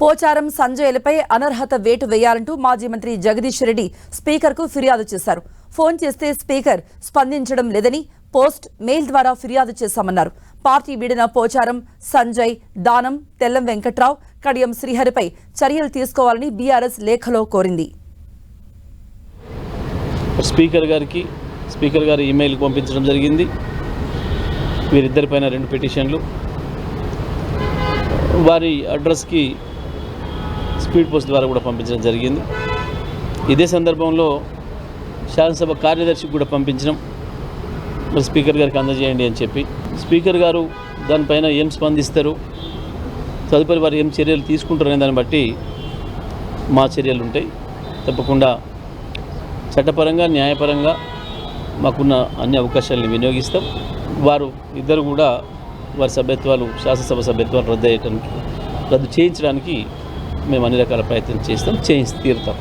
పోచారం సంజయ్లపై అనర్హత వేటు వేయాలంటూ మాజీ మంత్రి జగదీష్ రెడ్డి స్పీకర్కు ఫిర్యాదు చేశారు. ఫోన్ చేస్తే స్పీకర్ స్పందించడం లేదని పోస్ట్ మెయిల్ ద్వారా ఫిర్యాదు చేశామన్నారు. పార్టీ వీడిన పోచారం సంజయ్ దానం తెల్లం వెంకట్రావు కడియం శ్రీహరిపై చర్యలు తీసుకోవాలని బీఆర్ఎస్ లేఖలో కోరింది. స్పీకర్ గారికి స్పీకర్ గారి ఈమెయిల్ పంపించడం జరిగింది. వీరిద్దరిపైన రెండు పిటిషన్లు. వారి అడ్రస్కి స్పీడ్ పోస్ట్ ద్వారా కూడా పంపించడం జరిగింది. ఇదే సందర్భంలో శాసనసభ కార్యదర్శికి కూడా పంపించడం మరి స్పీకర్ గారికి అందజేయండి అని చెప్పి. స్పీకర్ గారు దానిపైన ఏం స్పందిస్తారు? తదుపరి వారు ఏం చర్యలు తీసుకుంటారనే దాన్ని బట్టి మా చర్యలు ఉంటాయి. తప్పకుండా చట్టపరంగా న్యాయపరంగా మాకున్న అన్ని అవకాశాలను వినియోగిస్తాం. వారు ఇద్దరు కూడా వారి సభ్యత్వాలు శాసనసభ సభ్యత్వాలు రద్దు అయ్యడానికి రద్దు చేయించడానికి మేము అన్ని రకాల ప్రయత్నం చేస్తాం. చేయించి తీరుతాం.